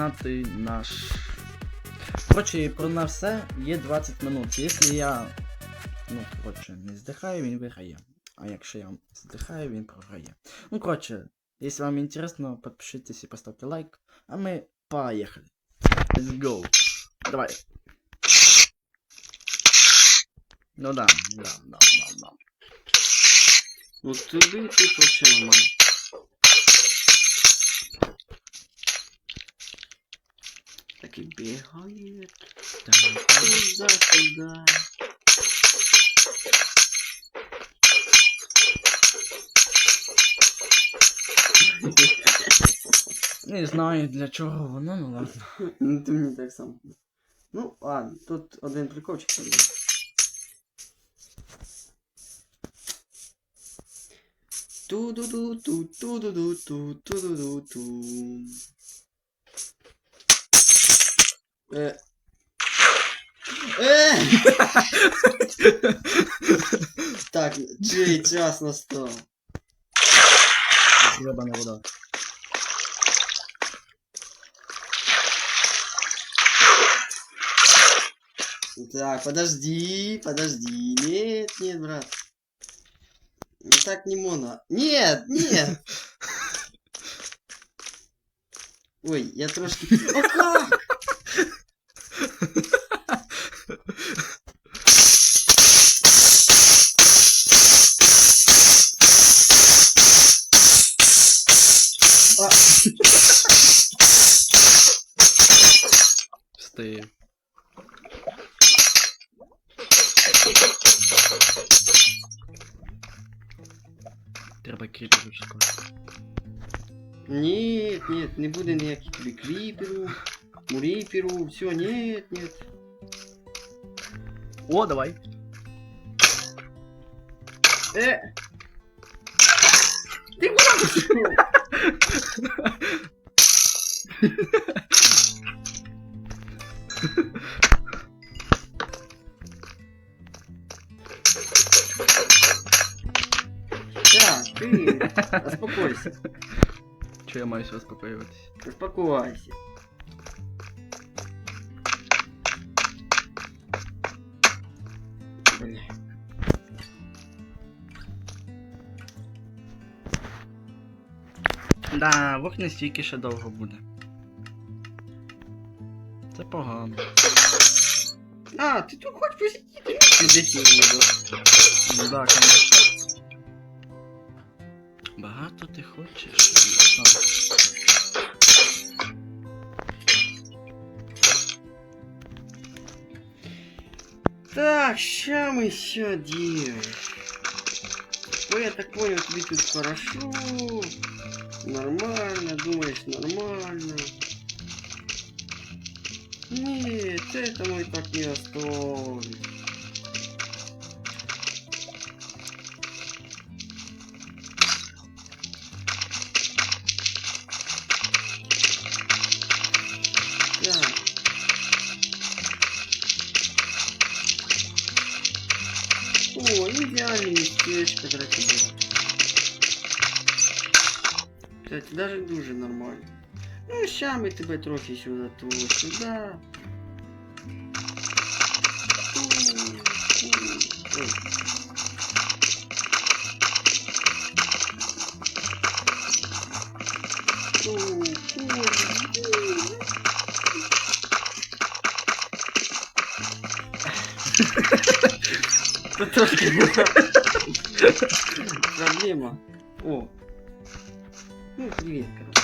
Знати наш. Коротше, про нас все є 20 минут. Якщо я. Ну, коротше, не здихаю, він виграє. А якщо я здихаю, він програє. Ну, коротше, якщо вам інтересно, підпишитесь і поставте лайк. А ми поїхали. Let's go. Давай. Ну да, да, да, да, да. Ну тобі тут вообще нормально. Так и бегает. Так. Туда, туда. Не знаю для чого воно, ну ладно. Ну ти мені так само. Ну, ладно, тут один прикольчик є. Ту-ду-ду-ту, ту-ду-ду-ту, ту-ду-ду-ту. Е. Е! Так, чий час настав? Гребана вода. Так, подожди, подожди. Нет, нет, брат. Ну так не моно. Нет, нет. Ой, я трошки... О, как? А, Встає. Треба кріпер шукати. Нет, нет, не буде ніяких тобі кліперу, муріперу, все, нет, нет. О, давай. Э! Ты куда пошел? Так, ты успокойся, Чи я маю заспокоюватися? успокойся. Да, вогне стільки ще довго буде. Це погано. А, ты тут хочешь посидеть? Ты затеял. Ну да, конечно. Багато ти хочеш. А. Так, ща мы все делаем. Ну, я так понял, тебе тут хорошо. Нормально, думаешь, нормально. Нет, это мы так не оставим. О, идеальное местечко тебя. Кстати, даже дуже нормально. Ну, ща ми тебе трохи сюди, то сюди. Тут трошки проблема. О. Ну, привет, короче.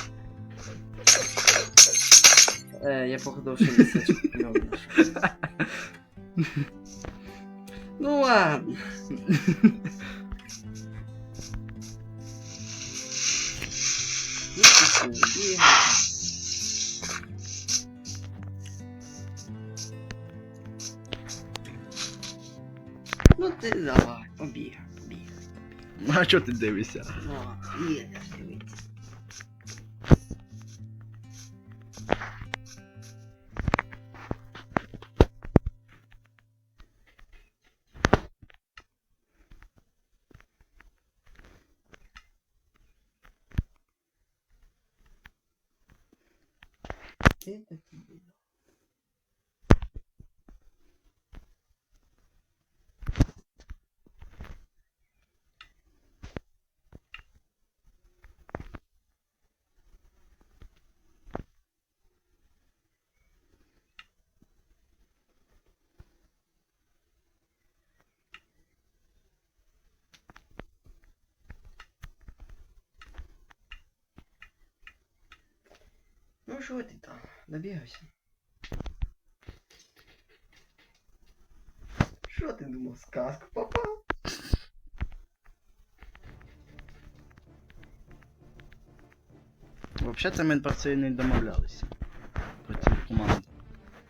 Э, я походу вообще не сочку клёвый нашел. Ну ладно. Ну, ты всё, бегай. Ну ти давай, побігай, побігай. А чого ти дивишся? Ну, ладно, їдеш дивитися. Ти такий. Ну що ти там? Набігався? Що ти думав, сказку попав? Взагалі ми про це і не домовлялися. Про ці команди.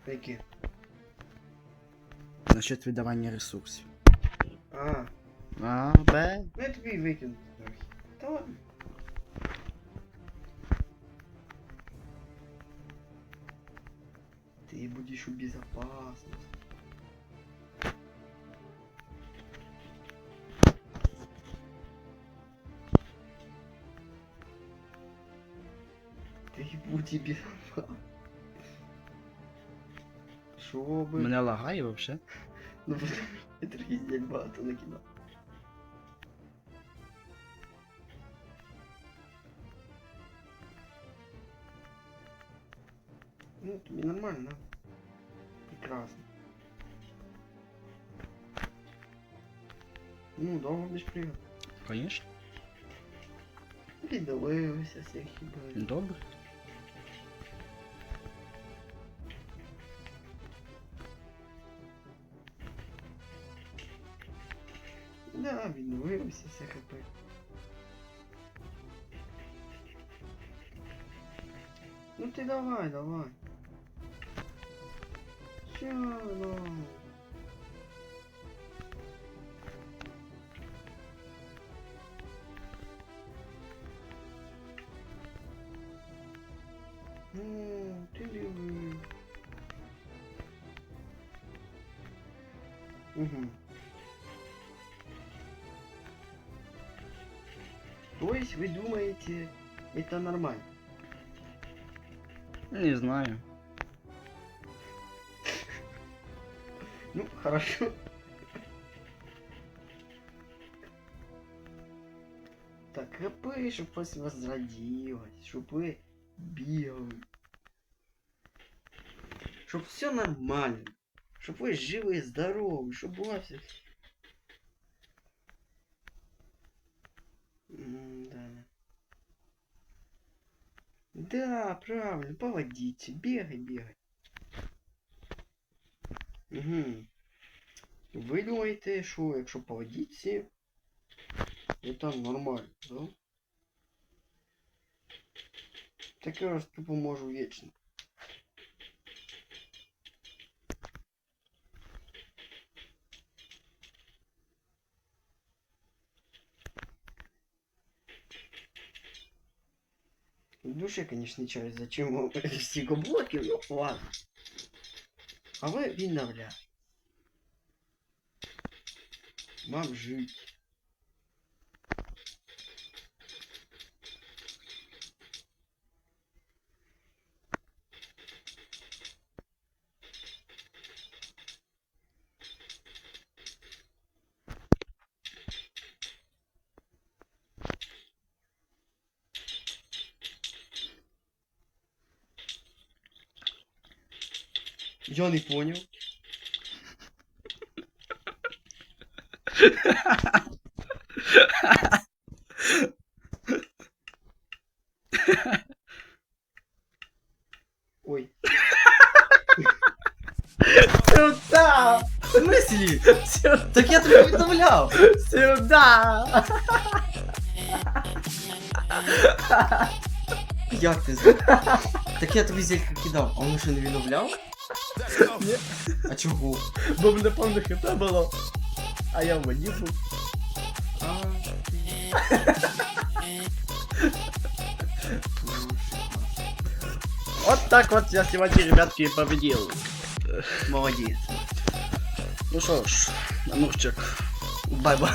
Які? Насчет віддавання ресурсів. А, А, Б. ну я тобі викину трохи. Та ладно. Ты будешь в безопасности. Ты будь в безопасности. Шо би? Мене лагає взагалі. Ну, я трохи здесь багато накидав. Ну, тобі нормально, да? Прекрасно. Ну, довго будеш пригати. Звісно. Піддивився всіх хіба. Добре. Да, відновився все хп. Ну ти давай, давай. Все, ну. Ти диви. Угу. То есть вы думаете, это нормально? Не знаю. хорошо. Так, ХП, щоб вас возродилось, щоб ви бігали. Щоб все нормально. Щоб ви живі і здорові, щоб була все. М-да. Да, правильно, по водице, бегай, бегай. Угу. Ви думаєте, що якщо по водиці, це нормально, да? Так я раз тупо можу вечно. В душе, конечно, не чаю, зачем вам стільки блоків, ну ладно. А ви відновля. Вам жить. Я не понял. Ой. Сюда! В смысле? Сюда! Так я тобі повідомляв. Сюда! Як ти знаєш? Так я тобі зелька кидав, а воно що не відновляв? Ні. А чого? Бо мене повне хп було. А я в воді був. А, Вот так вот я сегодня, ребятки, и победил. Молодець. Ну что ж, Амурчик. Бай-бай.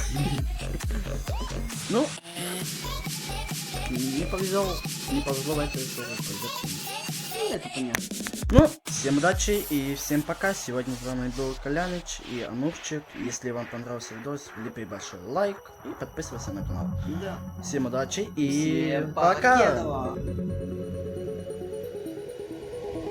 Ну, не повезло, не повезло этой истории, повезет. Это понятно. Ну, всем удачи и всем пока. Сегодня с вами был Коляныч и Амурчик. Если вам понравился видос, влепи большой лайк и подписывайся на канал. Да. Всем удачи и Всем пока!